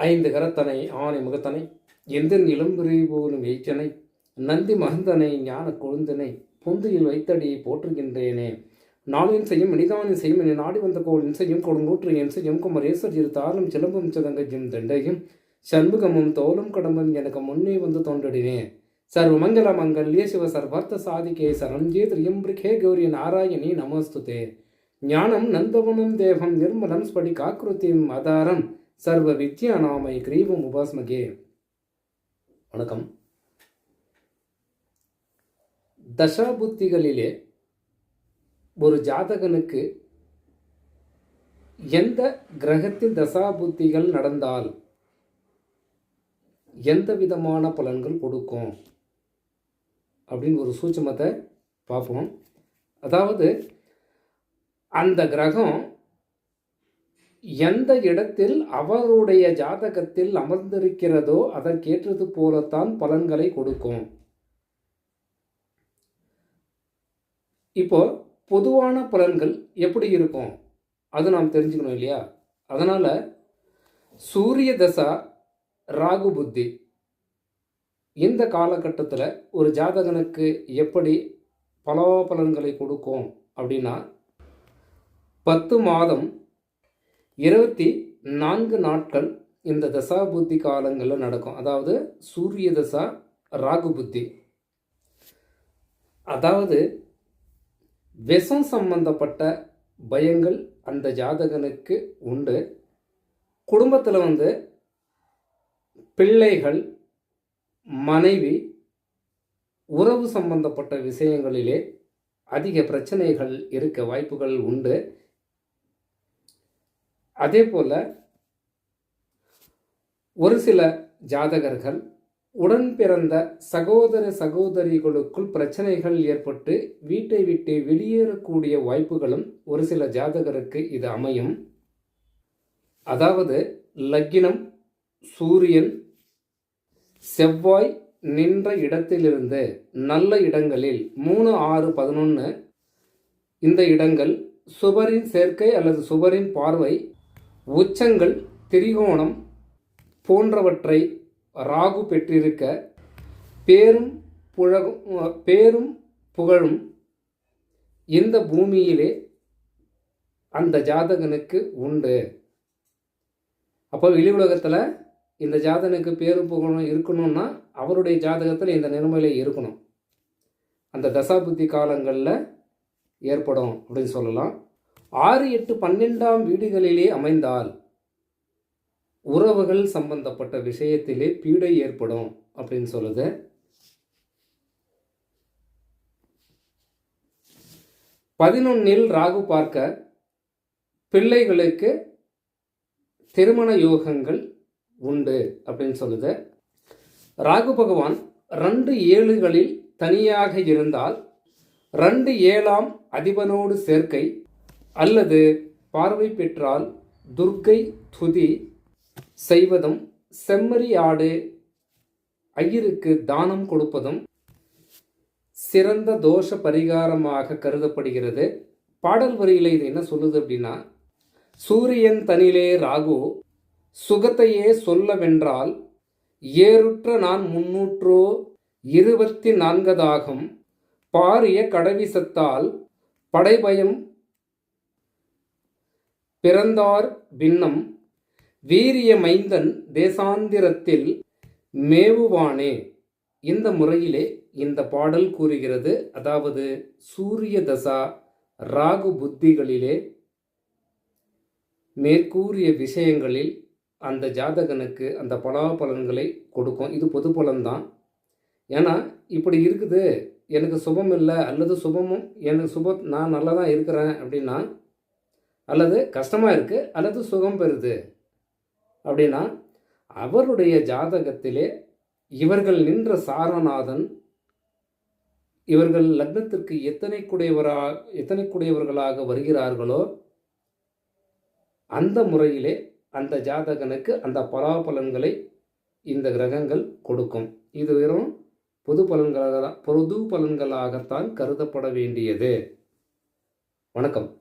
ஐந்து கரத்தனை ஆணை முகத்தனை எந்தன் நிலம்புரி போலும் எய்ச்சனை நந்தி மகந்தனை ஞான கொழுந்தனை பொந்தியில் வைத்தடியை போற்றுகின்றேனே. நாளின் செய்யும் மனிதானின் செய்யும் என நாடி வந்த கோள் செய்யும் கொடுங்கூற்று என் செய்யும் குமரேசர் இரு தாரும் சிலம்பும் சிதங்கஜும் தண்டையும் சண்முகமும் தோலும் கடம்பும் எனக்கு முன்னே வந்து தோன்றினேன் சர்வமங்கல மங்கல்ய சிவ சர்வார்த்த சாதிகே சரஞ்சே திரியம்பிரிகே கௌரி நாராயணி நமஸ்துதே. ஞானம் நந்தவனம் தேவம் நிர்மலம் ஸ்படிகாக்கிருத்திம் ஆதாரம் சர்வ வித்யா நாமை கிரீவம் உபாஸ்மகே. வணக்கம். தசாபுத்திகளிலே ஒரு ஜாதகனுக்கு எந்த கிரகத்தில் தசாபுத்திகள் நடந்தால் எந்த விதமான பலன்கள் கொடுக்கும்? அப்படின்னு ஒரு சூட்சமத்தை பார்ப்போம். அதாவது அந்த கிரகம் எந்த இடத்தில் அவருடைய ஜாதகத்தில் அமர்ந்திருக்கிறதோ அதற்கேற்றது போலத்தான் பலன்களை கொடுக்கும். இப்போ பொதுவான பலன்கள் எப்படி இருக்கும்? அது நாம் தெரிஞ்சுக்கணும் இல்லையா? அதனால் சூரிய தசா ராகு புத்தி. இந்த காலகட்டத்தில் ஒரு ஜாதகனுக்கு எப்படி பலாபலன்களை கொடுக்கும் அப்படின்னா பத்து மாதம் இருபத்தி நான்கு நாட்கள் இந்த தசா புத்தி காலங்களில் நடக்கும். அதாவது சூரிய தசா ராகு புத்தி. அதாவது விஷம் சம்பந்தப்பட்ட பயங்கள் அந்த ஜாதகனுக்கு உண்டு. குடும்பத்தில் வந்து பிள்ளைகள் மனைவி உறவு சம்பந்தப்பட்ட விஷயங்களிலே அதிக பிரச்சனைகள் இருக்க வாய்ப்புகள் உண்டு. அதே போல் ஒரு சில ஜாதகர்கள் உடன் பிறந்த சகோதர சகோதரிகளுக்குள் பிரச்சனைகள் ஏற்பட்டு வீட்டை விட்டு வெளியேறக்கூடிய வாய்ப்புகளும் ஒரு சில ஜாதகருக்கு இது அமையும். அதாவது லக்கினம் சூரியன் செவ்வாய் நின்ற இடத்திலிருந்து நல்ல இடங்களில் மூணு ஆறு பதினொன்று இந்த இடங்கள் சுபரின் சேர்க்கை அல்லது சுபரின் பார்வை உச்சங்கள் திரிகோணம் போன்றவற்றை ராகு பெற்றிருக்க பேரும் புழகும் பேரும் புகழும் இந்த பூமியிலே அந்த ஜாதகனுக்கு உண்டு. அப்போ வெளி உலகத்தில் இந்த ஜாதகனுக்கு பேரும் புகழும் இருக்கணும்னா அவருடைய ஜாதகத்தில் இந்த நிலைமையில் இருக்கணும். அந்த தசாபுத்தி காலங்களில் ஏற்படும் அப்படின்னு சொல்லலாம். ஆறு எட்டு பன்னெண்டாம் வீடுகளிலே அமைந்தால் உறவுகள் சம்பந்தப்பட்ட விஷயத்திலே பீடை ஏற்படும் அப்படின்னு சொல்லுது. பதினொன்னில் ராகு பார்க்க பிள்ளைகளுக்கு திருமண யோகங்கள் உண்டு அப்படின்னு சொல்லுது. ராகு பகவான் ரெண்டு ஏழுகளில் தனியாக இருந்தால் ரெண்டு ஏழாம் அதிபனோடு சேர்க்கை அல்லது பார்வை பெற்றால் துர்க்கை துதி செய்வதும் செம்மறி ஆடு ஐயருக்கு தானம் கொடுப்பதும் சிறந்த தோஷ பரிகாரமாக கருதப்படுகிறது. பாடல் வரியில் இது என்ன சொல்லுது அப்படின்னா சூரியன் தனிலே ராகு சுகத்தையே சொல்லவென்றால் ஏறுற்ற நான் முன்னூற்றோ இருபத்தி நான்கதாகும் பாரிய கடவிசத்தால் படைபயம் பிறந்தார் பின்னம் வீரிய மைந்தன் தேசாந்திரத்தில் மேவுவானே. இந்த முறையிலே இந்த பாடல் கூறுகிறது. அதாவது சூரிய தசா ராகு புத்திகளிலே மேற்கூறிய விஷயங்களில் அந்த ஜாதகனுக்கு அந்த பலாபலன்களை கொடுக்கும். இது பொது பலன்தான். ஏன்னா இப்படி இருக்குது. எனக்கு சுபம் இல்லை. அல்லது சுபமும் எனக்கு சுப நான் நல்லா தான் இருக்கிறேன் அப்படின்னா அல்லது கஷ்டமாக இருக்குது அல்லது சுகம் பெறுது. அப்படின்னா அவருடைய ஜாதகத்திலே இவர்கள் நின்ற சாரநாதன் இவர்கள் லக்னத்திற்கு எத்தனை குடையவரா எத்தனை குடையவர்களாக வருகிறார்களோ அந்த முறையிலே அந்த ஜாதகனுக்கு அந்த பலாபலன்களை இந்த கிரகங்கள் கொடுக்கும். இது வெறும் பொது பலன்களாக பொது பலன்களாகத்தான் கருதப்பட வேண்டியது. வணக்கம்.